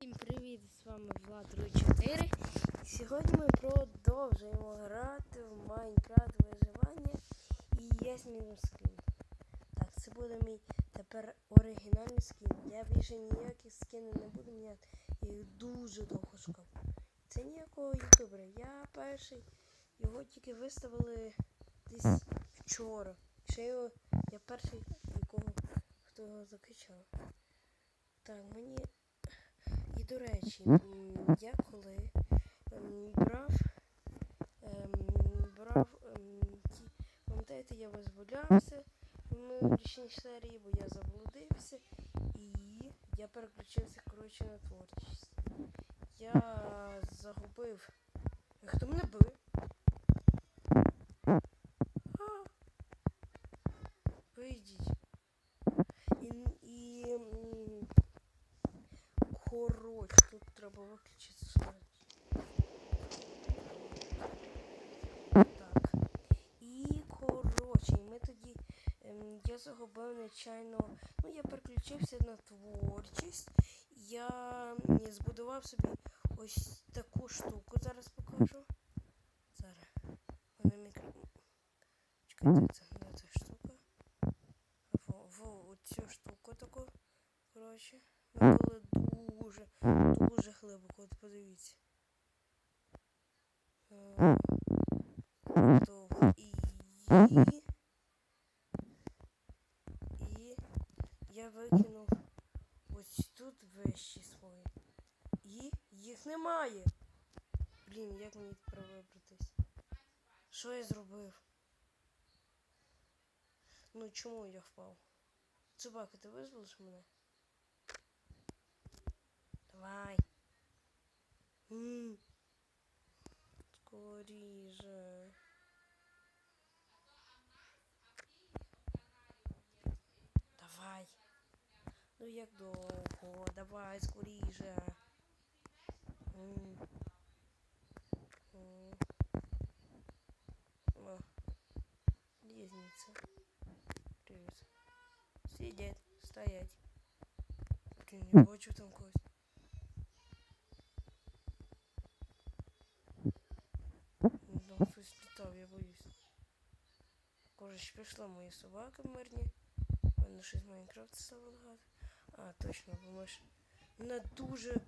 Всім привіт! З вами Влад 4. Сьогодні ми продовжуємо грати в Майнкрафт виживання і я змінив скін. Так, це буде мій тепер оригінальний скін. Я більше ніякі скини не буду міняти. Я їх дуже довго шукав. Це ніякого ютубера. Я перший. Його тільки виставили десь вчора. Ще його, я перший, якого хто його закачав. Так, мені до речі, я коли брав, ем, брав, ем, ті, пам'ятаєте, я визволявся в минулій серії, бо я заблудився, і я переключився, коротше, на творчість. Я загубив. Хто мене бив? А! Вийдіть. І, і м, Коротше, тут треба виключити смерть. Так. І коротше, і ми тоді. Ем, я загубив нечайно. Ну, я переключився на творчість. Я збудував собі ось таку штуку. Зараз покажу. Зараз. Вона мікро. Чекайте, це не ця штука. Во, во, оцю штуку таку. Коротше. Ми були дуже, дуже глибоко, от подивіться. Е, Довго. І, і чому я впав? Собака, ти визволиш мене? Давай. М. Скоріше. Давай. Ну як довго? Давай, скоріше. М. М. Лестница. Сидеть, стоять. Блін, не бачу там когось. Ну, там щось літав, я боюсь. Коротше, пішла мої собаки мирні. Мене щось Майнкрафт став лагати. А, точно, бо ми ж на дуже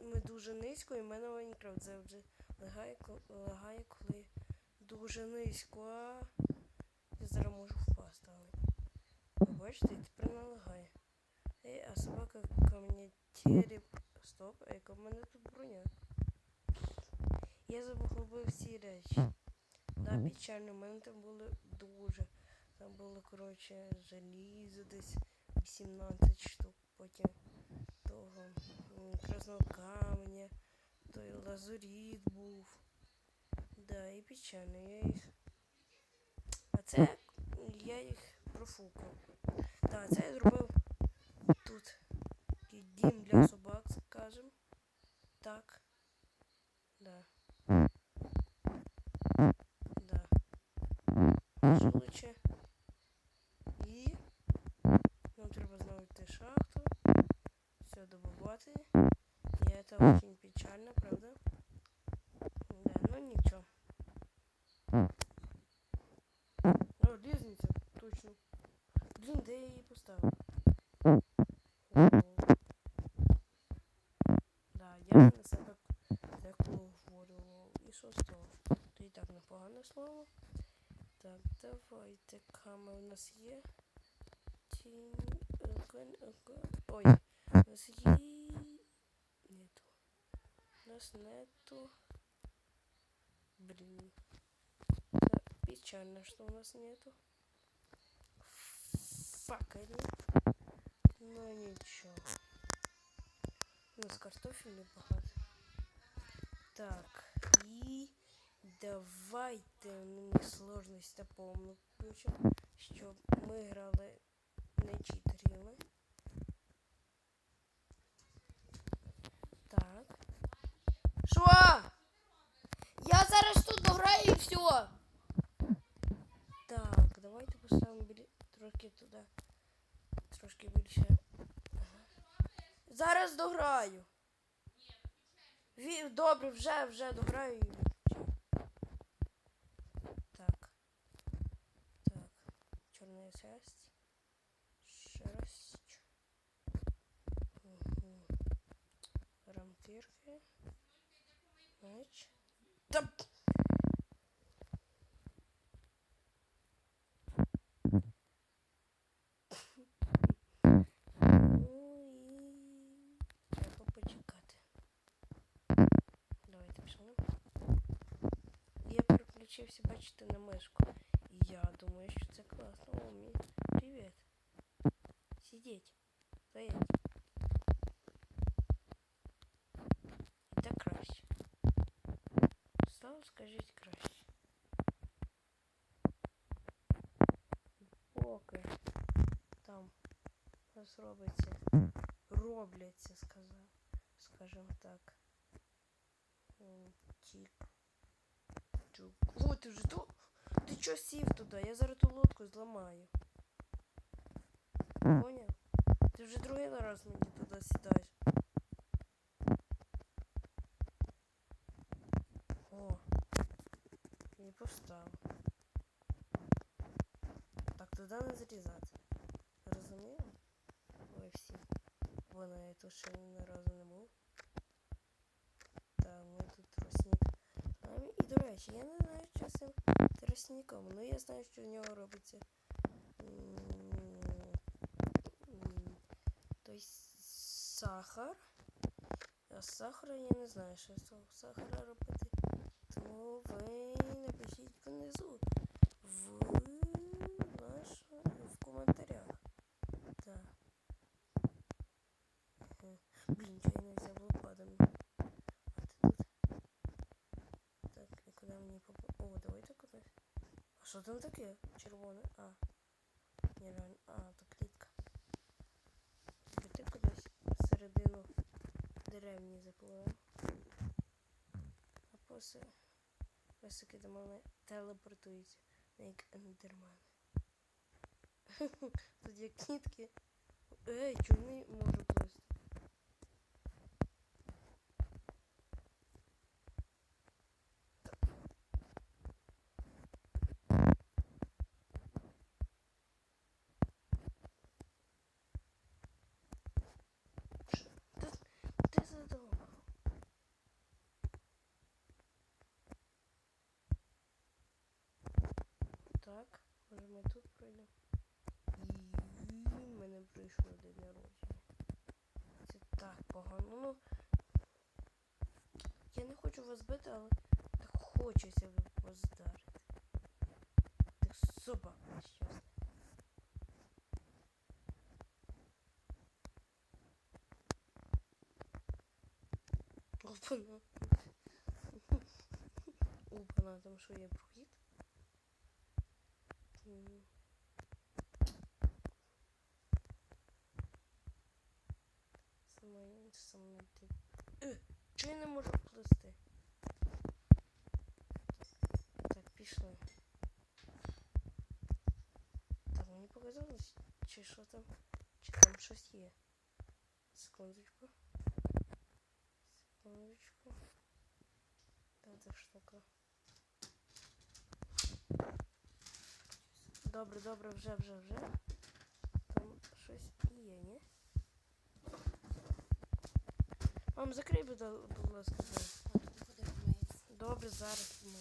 ми дуже низько, і в мене Майнкрафт завжди лагає, лагає, коли дуже низько, а я зараз можу впасти. Бачите, тепер не. Ей, а собака камнятєрі. Стоп, а яка в мене тут броня? Я загубив всі речі. Да, печально, в мене там були дуже. Там було, коротше, залізо десь 18 штук, потім того красного каменя, той лазуріт був. Да, і печально, я їх. А це я їх профукав. Так, це я зробив тут дім для собак, скажем. Так. Да. Блін, де я її поставив? О. Да, я на себе деколи говорю. І що з того? То і так непогане слово. Так, давайте кама у нас є. Тінь. огонь, огонь. Ой, у нас є. Нету. У нас нету. Блин. Да, печально, что у нас нету. Факали. Ну ничего. У нас картофель небагато. Так, і давайте мені сложність напомню, мы щоб ми грали не читерами. Так. Що? Я зараз тут дограю і все. Так, давайте поставимо білі... трошки туди. Трошки більше. Зараз дограю. Добре, вже, вже дограю і. Так. Так. Чорна шерсть. Шерсть. Угу. Рампірки. Меч. переключився, бачите, на мишку. І я думаю, що це класно. О, мій. Привіт. Сидіть. Стоять. І так краще. Стало, скажіть краще. Поки там у нас робиться. Робляться, сказав. Скажем так. М, Тік. Чук. О, ти вже тут? Ти чо сів туди? Я зараз ту лодку зламаю. Поняв? Ти вже другий раз мені туди сідаєш. О. І поставив. Так, туди не зрізати. Розуміємо? Ви всі. Вона я тут ще ні разу не був. Так, ми тут тростник. А, І до речі, я не знаю, що з цим тростником. Ну я знаю, що в нього робиться. Той сахар. А з сахара я не знаю, що з цього сахара робити. Тому ви напишіть внизу. В наш в коментарях. Так. Е, Блін, чого я не взяв лопатами. А ти тут? Так, і куди мені поп... О, давайте кудись. А що там таке? Червоне? А. Ні, реально. А, то клітка. Піти кудись всередину деревні запливемо. А после високи до мене телепортуються, як ендермани. Тут є кнітки. Ей, чому не можу плисти? Ш- Ти, ти задовго. Ми тут пройдемо. І в мене прийшло день народження. Це так погано. Ну я не хочу вас бити, але так хочеться вас вдарити. Так собака нещасна. Опана. Опана, там що є М. Саме саме. Е, я не можу плисти? Так, пішли. Так, мені показалось, чи що там, чи там щось є. Секундочку. Секундочку. Де ця штука? Добре, добре, вже, вже, вже. Там щось є, ні? Мам, закрий, будь ласка. Добре, зараз ми.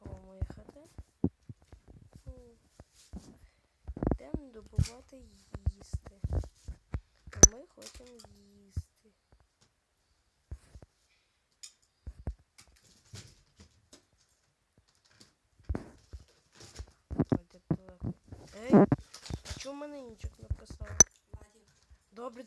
О, моя хата. Йдемо добувати їсти. Ми хочемо їсти. Ей, чому мене кнопка стала? Добре.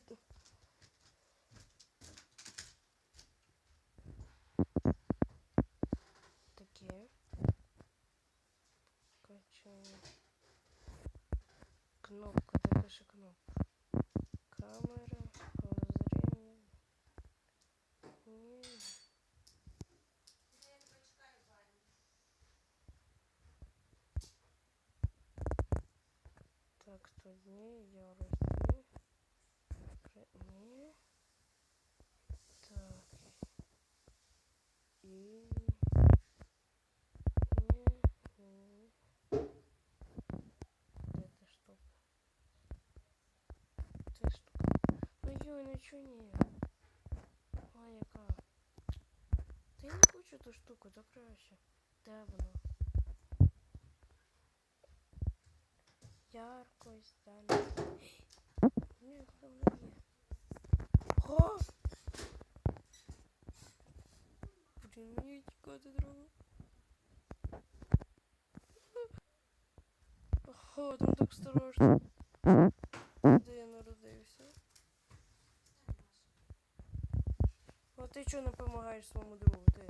не, я Россия. Не. Так. И... Не. Это что? Ты что? Ну, ё, ну не? Маленькая. Ты не хочешь эту штуку, да краще. Давно. Воно? Яркость, далі. Ні, там не є. О! Блін, мені тікати треба. Там так страшно. Де я народився? А ти чого не допомагаєш своєму другу? Ти?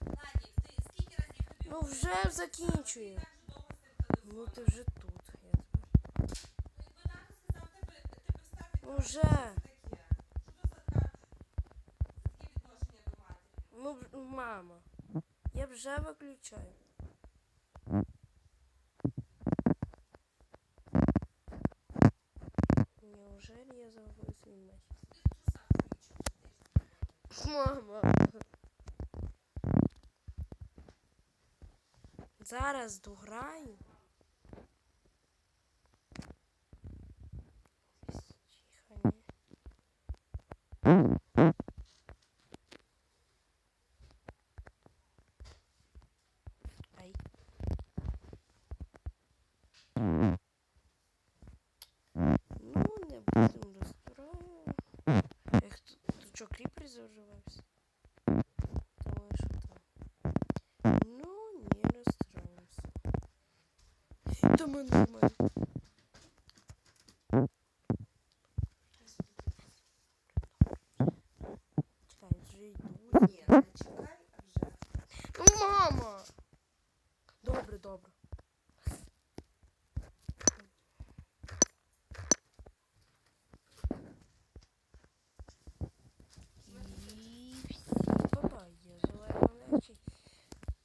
Владик, ти скільки разів тобі Ну вже закінчує. Ну ти вже матері? Ну, мама. Я вже виключаю. Неужели я трусах включив. Мама. Зараз дограю. Тихо, ні. Ай. Ну, не будемо розстроювати. Ех, тут, тут що, кріпер заживався? Думаю, що там. Ну, не расстроимся. Мы нормально. Чекай, вже йду. Ні, не чекай, а вже. Ну, мама! Добре, добре.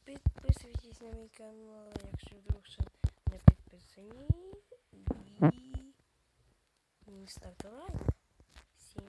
Підписуйтесь на мій канал, якщо вдруг ще написані. І... Не ставте лайк. Всім